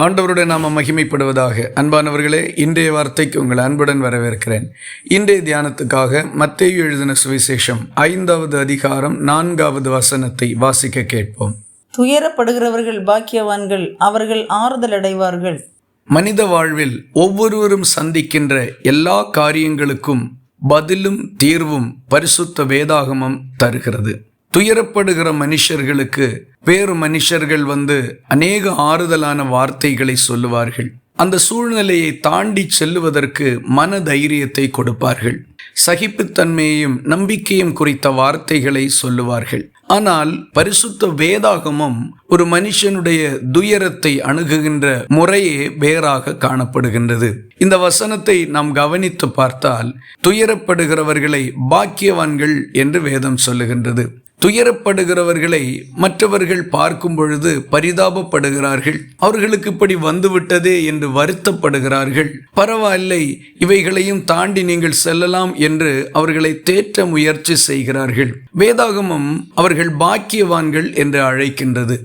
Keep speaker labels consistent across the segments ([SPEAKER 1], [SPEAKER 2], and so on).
[SPEAKER 1] ஆண்டவருடைய நாம மகிமைப்படுவதாக. அன்பானவர்களே இன்றைய வார்த்தைக்கு உங்கள் அன்புடன் வரவேற்கிறேன். இன்றைய தியானத்துக்காக மத்தேயு எழுதின சுவிசேஷம் ஐந்தாவது அதிகாரம் நான்காவது வசனத்தை வாசிக்க கேட்போம்.
[SPEAKER 2] துயரப்படுகிறவர்கள் பாக்கியவான்கள் அவர்கள் ஆறுதல் அடைவார்கள்.
[SPEAKER 1] மனித வாழ்வில் ஒவ்வொருவரும் சந்திக்கின்ற எல்லா காரியங்களுக்கும் பதிலும் தீர்வும் பரிசுத்த வேதாகமம் தருகிறது. துயரப்படுகிற மனுஷர்களுக்கு வேறு மனுஷர்கள் வந்து அநேக ஆறுதலான வார்த்தைகளை சொல்லுவார்கள். அந்த சூழ்நிலையை தாண்டி செல்லுவதற்கு மன தைரியத்தை கொடுப்பார்கள். சகிப்புத்தன்மையையும் நம்பிக்கையும் குறித்த வார்த்தைகளை சொல்லுவார்கள். ஆனால் பரிசுத்த வேதாகமும் ஒரு மனுஷனுடைய துயரத்தை அணுகுகின்ற முறையே வேறாக காணப்படுகின்றது. இந்த வசனத்தை நாம் கவனித்து பார்த்தால் துயரப்படுகிறவர்களை பாக்கியவான்கள் என்று வேதம் சொல்லுகின்றது. துயரப்படுகிறவர்களை மற்றவர்கள் பார்க்கும் பொழுது பரிதாபப்படுகிறார்கள். அவர்களுக்கு இப்படி வந்துவிட்டதே என்று வருத்தப்படுகிறார்கள். பரவாயில்லை இவைகளையும் தாண்டி நீங்கள் செல்லலாம் என்று அவர்களை தேற்ற முயற்சி செய்கிறார்கள். வேதாகமம் அவர்கள் பாக்கியவான்கள் என்று அழைக்கின்றது.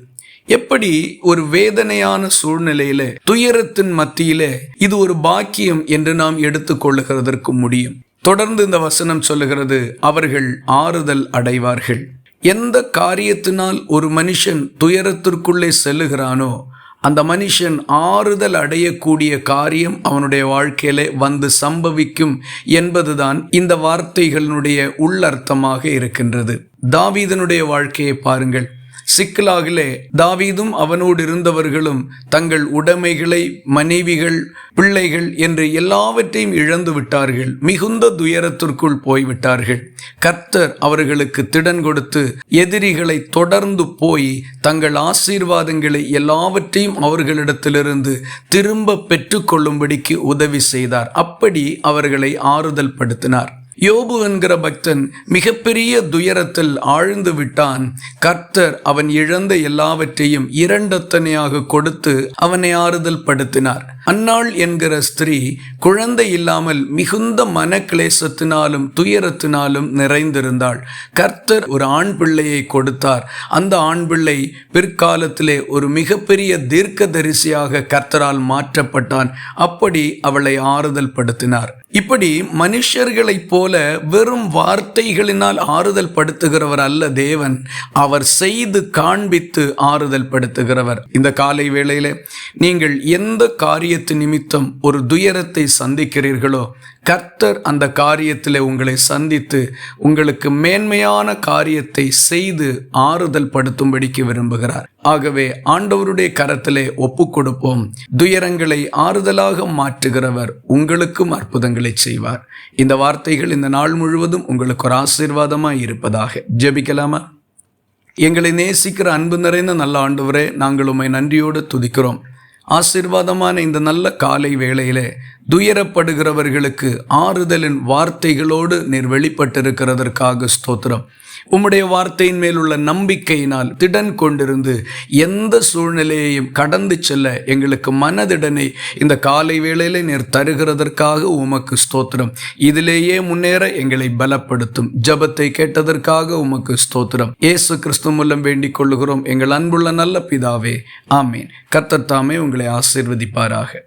[SPEAKER 1] எப்படி ஒரு வேதனையான சூழ்நிலையில துயரத்தின் மத்தியில இது ஒரு பாக்கியம் என்று நாம் எடுத்துக்கொள்ளுகிறதற்கு முடியும். தொடர்ந்து இந்த வசனம் சொல்லுகிறது அவர்கள் ஆறுதல் அடைவார்கள். எந்த காரியத்தினால் ஒரு மனுஷன் துயரத்திற்குள்ளே செல்லுகிறானோ அந்த மனுஷன் ஆறுதல் அடையக்கூடிய காரியம் அவனுடைய வாழ்க்கையில வந்து சம்பவிக்கும் என்பதுதான் இந்த வார்த்தைகளினுடைய உள்ளர்த்தமாக இருக்கின்றது. தாவீதனுடைய வாழ்க்கையை பாருங்கள். சிக்கலாகிலே. தாவீதும் அவனோடு இருந்தவர்களும் தங்கள் உடைமைகளை மனைவிகள் பிள்ளைகள் என்று எல்லாவற்றையும் இழந்து விட்டார்கள். மிகுந்த துயரத்திற்குள் போய்விட்டார்கள். கர்த்தர் அவர்களுக்கு திடன் கொடுத்து எதிரிகளை தொடர்ந்து போய் தங்கள் ஆசீர்வாதங்களை எல்லாவற்றையும் அவர்களிடத்திலிருந்து திரும்ப பெற்றுக்கொள்ளும்படிக்கு உதவி செய்தார். அப்படி அவர்களை ஆறுதல் படுத்தினார் யோபு என்கிற பக்தன் மிகப்பெரிய துயரத்தில் ஆழ்ந்து விட்டான். கர்த்தர் அவன் இழந்த எல்லாவற்றையும் இரண்டத்தனையாக கொடுத்து அவனை ஆறுதல் படுத்தினார். அன்னாள் என்கிற ஸ்திரீ குழந்தை இல்லாமல் மிகுந்த மன கிளேசத்தினாலும் துயரத்தினாலும் நிறைந்திருந்தாள். கர்த்தர் ஒரு ஆண் பிள்ளையை கொடுத்தார். அந்த ஆண் பிள்ளை பிற்காலத்திலே ஒரு மிகப்பெரிய தீர்க்கதரிசியாக கர்த்தரால் மாற்றப்பட்டான். அப்படி அவளை ஆறுதல் படுத்தினார். இப்படி மனுஷர்களைப் போல வெறும் வார்த்தைகளினால் ஆறுதல் படுத்துகிறவர் அல்ல தேவன். அவர் செய்து காண்பித்து ஆறுதல் படுத்துகிறவர். இந்த காலை வேளையில நீங்கள் எந்த காரிய காரியத்து நிமித்தம் ஒரு துயரத்தை சந்திக்கிறீர்களோ கர்த்தர் அந்த காரியத்தில் உங்களை சந்தித்து உங்களுக்கு மேன்மையான காரியத்தை செய்து ஆறுதல் படுத்தும்படிக்கு விரும்புகிறார். ஆகவே ஆண்டவருடைய கரத்திலே ஒப்பு கொடுப்போம் துயரங்களை ஆறுதலாக மாற்றுகிறவர் உங்களுக்கும் அற்புதங்களை செய்வார். இந்த வார்த்தைகள் இந்த நாள் முழுவதும் உங்களுக்கு ஒரு ஆசீர்வாதமாக இருப்பதாக ஜெபிக்கலாமா? எங்களை நேசிக்கிற அன்பு நிறைந்த நல்ல ஆண்டவரே நாங்கள் உம்மை நன்றியோடு துதிக்கிறோம். ஆசீர்வாதமான இந்த நல்ல காலை வேளையிலே துயரப்படுகிறவர்களுக்கு ஆறுதலின் வார்த்தைகளோடு நீர் வெளிப்பட்டிருக்கிறதற்காக ஸ்தோத்திரம். உம்முடைய வார்த்தையின் மேலுள்ள நம்பிக்கையினால் திடன் கொண்டிருந்து எந்த சூழ்நிலையையும் கடந்து செல்ல எங்களுக்கு மனதிடனை இந்த காலை வேளையில நீர் தருகிறதற்காக உமக்கு ஸ்தோத்திரம். இதிலேயே முன்னேற எங்களை பலப்படுத்தும். ஜபத்தை கேட்டதற்காக உமக்கு ஸ்தோத்திரம். இயேசு கிறிஸ்து மூலம் வேண்டிக் கொள்ளுகிறோம். எங்கள் அன்புள்ள நல்ல பிதாவே ஆமீன். கத்தத்தாமே தாமே உங்களை ஆசிர்வதிப்பாராக.